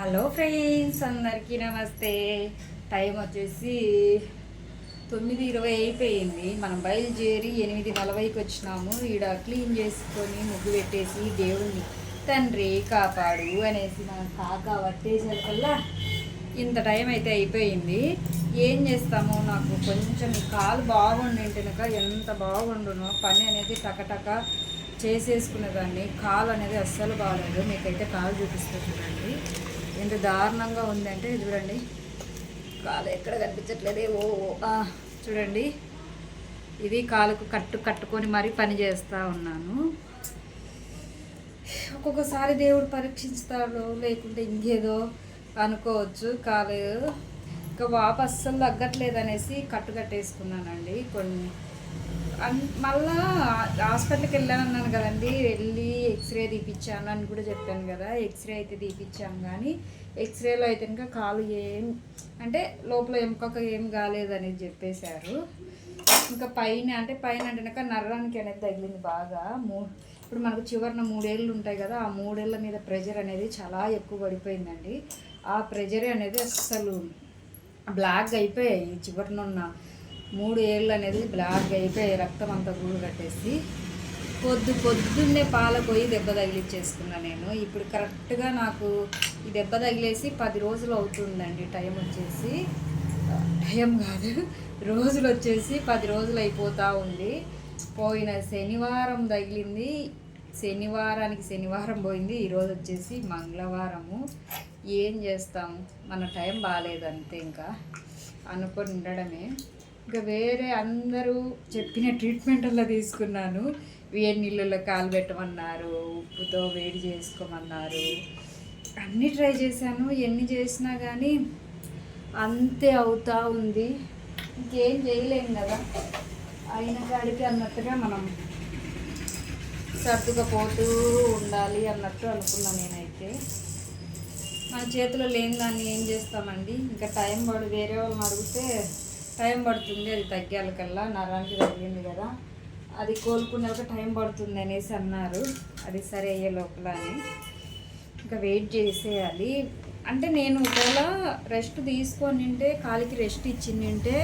Hello friends అందరికీ నమస్తే. Time వచ్చేసి తొమ్మిది ఇరవై అయిపోయింది. మనం బయలుదేరి ఎనిమిది నలభైకి వచ్చినాము. ఈడ క్లీన్ చేసుకొని ముగ్గు పెట్టేసి దేవుడిని తండ్రి కాపాడు అనేసి మనం కాక పట్టేసరికల్లా ఇంత టైం అయితే అయిపోయింది. ఏం చేస్తాము నాకు కొంచెం కాలు బాగుండింటే ఎంత బాగుండునో పని అనేది టకటక చేసేసుకునేదాన్ని. కాలు అనేది అస్సలు బాగాలేదు. మీకైతే కాలు చూపిస్తూ చూడండి. ఎంత దారుణంగా ఉందంటే చూడండి. కాలు ఎక్కడ కనిపించట్లేదే? ఓ చూడండి. ఇది కాలుకు కట్టు కట్టుకొని మరీ పని చేస్తూ ఉన్నాను. ఒక్కొక్కసారి దేవుడు పరీక్షిస్తాడు లేకుంటే ఇంకేదో అనుకోవచ్చు. కాలు ఇంకా వాపు అస్సలు తగ్గట్లేదు అనేసి కట్టు కట్టేసుకున్నానండి. కొన్ని మళ్ళా హాస్పిటల్కి వెళ్ళాను అన్నాను కదండి వెళ్ళి ఎక్స్రే తీపిచ్చాను అని కూడా చెప్పాను కదా ఎక్స్రే అయితే తీపిచ్చాము కానీ ఎక్స్రేలో అయితే ఇంకా కాలు ఏం అంటే లోపల ఎముక ఏం కాలేదని చెప్పేశారు. ఇంకా పైన అంటే పైన అంటే నర్రానికి అనేది తగిలింది బాగా మూ ఇప్పుడు మనకు చివరిన మూడేళ్ళు ఉంటాయి కదా ఆ మూడేళ్ళ మీద ప్రెజర్ అనేది చాలా ఎక్కువ పడిపోయిందండి. ఆ ప్రెషరే అనేది అస్సలు బ్లాక్ అయిపోయాయి చివరిన ఉన్న మూడు ఏళ్ళు అనేది బ్లాక్ అయిపోయాయి రక్తం అంతా గూడు కట్టేసి పొద్దు పొద్దున్నే పాల పోయి దెబ్బ తగిలిచ్చేసుకున్నా నేను. ఇప్పుడు కరెక్ట్గా నాకు ఈ దెబ్బ తగిలేసి పది రోజులు అవుతుందండి. టైం వచ్చేసి టైం కాదు రోజులు వచ్చేసి పది రోజులు అయిపోతూ ఉంది. పోయిన శనివారం తగిలింది. శనివారానికి శనివారం పోయింది. ఈరోజు వచ్చేసి మంగళవారము. ఏం చేస్తాం? మన టైం బాగాలేదంతే ఇంకా. అనుకొని ఉండడమే. ఇంకా వేరే అందరూ చెప్పిన ట్రీట్మెంట్ అలా తీసుకున్నాను. వేడి నీళ్ళలో కాలు పెట్టమన్నారు ఉప్పుతో వేడి చేసుకోమన్నారు. అన్నీ ట్రై చేశాను. ఎన్ని చేసినా కానీ అంతే అవుతా ఉంది. ఇంకేం చేయలేం కదా. అయిన కాడికి అన్నట్టుగా మనం సర్దుకపోతూ ఉండాలి అన్నట్టు అనుకున్నా నేనైతే. మన చేతిలో లేని దాన్ని ఏం చేస్తామండి? ఇంకా టైం పడు వేరే వాళ్ళని అడిగితే టైం పడుతుంది అది తగ్గాలకల్లా. నరానికి తగ్గింది కదా. అది కోలుకునే టైం పడుతుంది అనేసి అన్నారు. అది సరే అయ్యే లోపల అని ఇంకా వెయిట్ చేసేయాలి. అంటే నేను ఒకవేళ రెస్ట్ తీసుకొని ఉంటే కాలికి రెస్ట్ ఇచ్చిందంటే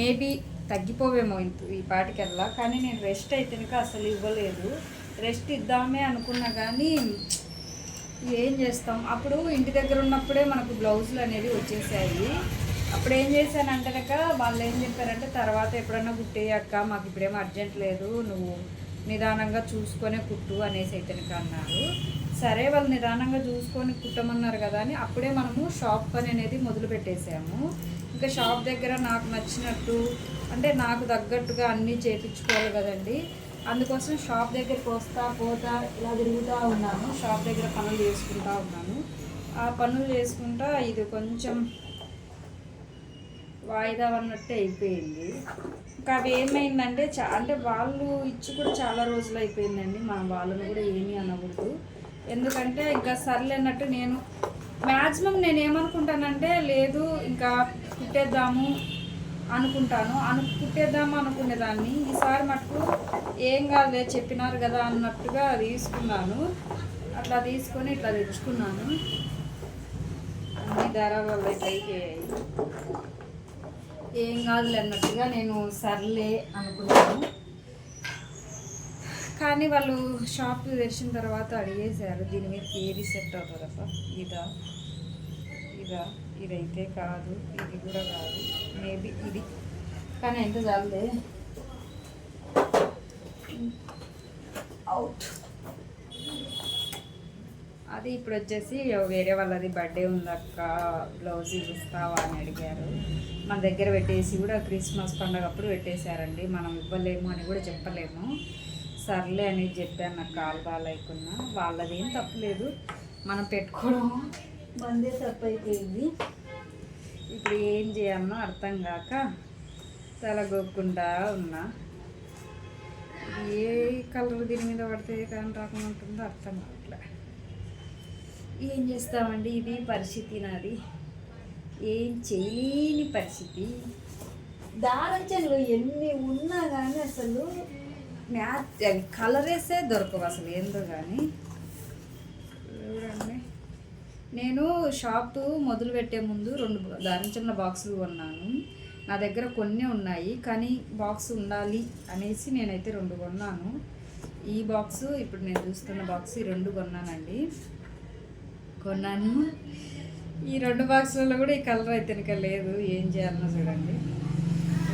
మేబీ తగ్గిపోవేమో ఇంత ఈ పాటికల్లా. కానీ నేను రెస్ట్ అయితే కనుక అసలు ఇవ్వలేదు. రెస్ట్ ఇద్దామే అనుకున్నా కానీ ఏం చేస్తాం? అప్పుడు ఇంటి దగ్గర ఉన్నప్పుడే మనకు బ్లౌజులు అనేవి వచ్చేసాయి. అప్పుడు ఏం చేశానంటే కనుక వాళ్ళు ఏం చెప్పారంటే తర్వాత ఎప్పుడన్నా కుట్టేయక్క మాకు ఇప్పుడేం అర్జెంట్ లేదు నువ్వు నిదానంగా చూసుకొనే కుట్టు అనేసి అయితే అన్నారు. సరే వాళ్ళు నిదానంగా చూసుకొని కుట్టమన్నారు కదా అని అప్పుడే మనము షాప్ పని అనేది మొదలు పెట్టేసాము ఇంకా షాప్ దగ్గర నాకు నచ్చినట్టు అంటే నాకు తగ్గట్టుగా అన్నీ చేపించుకోవాలి కదండి. అందుకోసం షాప్ దగ్గరికి వస్తా పోతా ఇలా తిరుగుతూ ఉన్నాను. షాప్ దగ్గర పనులు చేసుకుంటా ఉన్నాను. ఆ పనులు చేసుకుంటా ఇది కొంచెం వాయిదా అన్నట్టే అయిపోయింది. ఇంకా అవి ఏమైందంటే చా అంటే వాళ్ళు ఇచ్చి కూడా చాలా రోజులు అయిపోయిందండి. మా వాళ్ళని కూడా ఏమీ అనకూడదు. ఎందుకంటే ఇంకా సర్లే అన్నట్టు నేను మ్యాక్సిమం నేను ఏమనుకుంటానంటే లేదు ఇంకా కుట్టేద్దాము అనుకుంటాను. అను కుట్టేద్దాము అనుకునేదాన్ని. ఈసారి మటుకు ఏం కాదులే చెప్పినారు కదా అన్నట్టుగా తీసుకున్నాను. అట్లా తీసుకొని ఇట్లా తెచ్చుకున్నాను. అన్ని ధర వల్ల ఇట్లా ఏం కాదులే అన్నట్టుగా నేను సర్లే అనుకున్నాను. కానీ వాళ్ళు షాప్ తెరిచిన తర్వాత అడిగేశారు దీని మీద ఏది సెట్ అవుతుందప్ప ఇదా ఇదా ఇదైతే కాదు ఇది కూడా కాదు మేబీ ఇది. కానీ ఎంత చాలదే అవుట్. అది ఇప్పుడు వచ్చేసి వేరే వాళ్ళది బర్త్డే ఉందక్క బ్లౌజ్ ఇస్తావా అని అడిగారు. మన దగ్గర పెట్టేసి కూడా క్రిస్మస్ పండగ అప్పుడు పెట్టేశారండి. మనం ఇవ్వలేము అని కూడా చెప్పలేము. సర్లే అని చెప్పాను నాకు కాలు బాగాలేకున్నా వాళ్ళది ఏం తప్పలేదు మనం పెట్టుకోవడం మందే తప్పైపోయింది. ఇప్పుడు ఏం చేయాలనో అర్థం కాక తలగొక్కుండా ఉన్నా. ఏ కలర్ దీని మీద పడితే కానీ రాకుండా ఉంటుందో అర్థం కావట్లే. ఏం చేస్తామండి? ఇది పరిస్థితి నాది. ఏం చేయలేని పరిస్థితి. దారంచంలో ఎన్ని ఉన్నా కానీ అసలు మ్యాచ్ అవి కలరేసే దొరకవు అసలు ఏందో కానీ చూడండి. నేను షాప్ మొదలు పెట్టే ముందు రెండు దారించిన బాక్సులు కొన్నాను. నా దగ్గర కొన్ని ఉన్నాయి కానీ బాక్స్ ఉండాలి అనేసి నేనైతే రెండు కొన్నాను. ఈ బాక్స్ ఇప్పుడు నేను చూస్తున్న బాక్స్ ఈ రెండు కొన్నానండి. కొన్నాను. ఈ రెండు బాక్సులలో కూడా ఈ కలర్ అయితే ఇంకా లేదు. ఏం చేయాలన్నా చూడండి.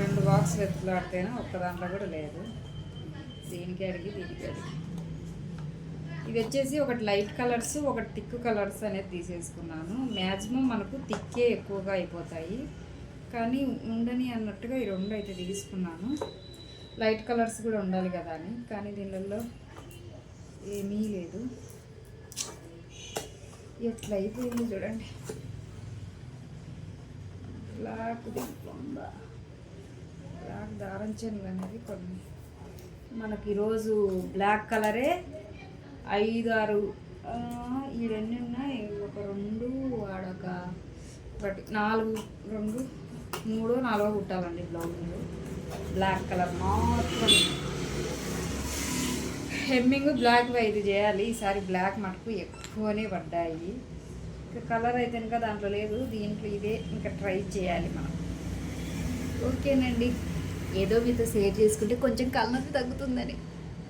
రెండు బాక్స్ వెతులాడితేనే ఒక్క దాంట్లో కూడా లేదు. దీనికి అడిగి దీనికి అడిగి. ఇది వచ్చేసి ఒకటి లైట్ కలర్స్ ఒకటి థిక్ కలర్స్ అనేది తీసేసుకున్నాను. మ్యాక్సిమం మనకు థిక్కే ఎక్కువగా అయిపోతాయి. కానీ ఉండని అన్నట్టుగా ఈ రెండు అయితే తీసుకున్నాను లైట్ కలర్స్ కూడా ఉండాలి కదా అని. కానీ దీనిలో ఏమీ లేదు. ఎట్లా అయిపోయింది చూడండి బ్లాక్ దీంట్లో ఉందా బ్లాక్ దారం చెన్లు అనేది కొన్ని. మనకి ఈరోజు బ్లాక్ కలరే ఐదు ఆరు ఈ రెండు ఉన్నాయి. ఒక రెండు ఆడొక ఒకటి. నాలుగు రెండు మూడు నాలుగో కుట్టాలండి బ్లౌజులు బ్లాక్ కలర్ మాత్రం హెమ్మింగ్ బ్లాక్ ఇది చేయాలి. ఈసారి బ్లాక్ మటుకు ఎక్కువనే పడ్డాయి. ఇంకా కలర్ అయితే ఇంకా దాంట్లో లేదు. దీంట్లో ఇదే ఇంకా ట్రై చేయాలి మనం. ఓకేనండి. ఏదో మీతో షేర్ చేసుకుంటే కొంచెం కలర్ తగ్గుతుందని.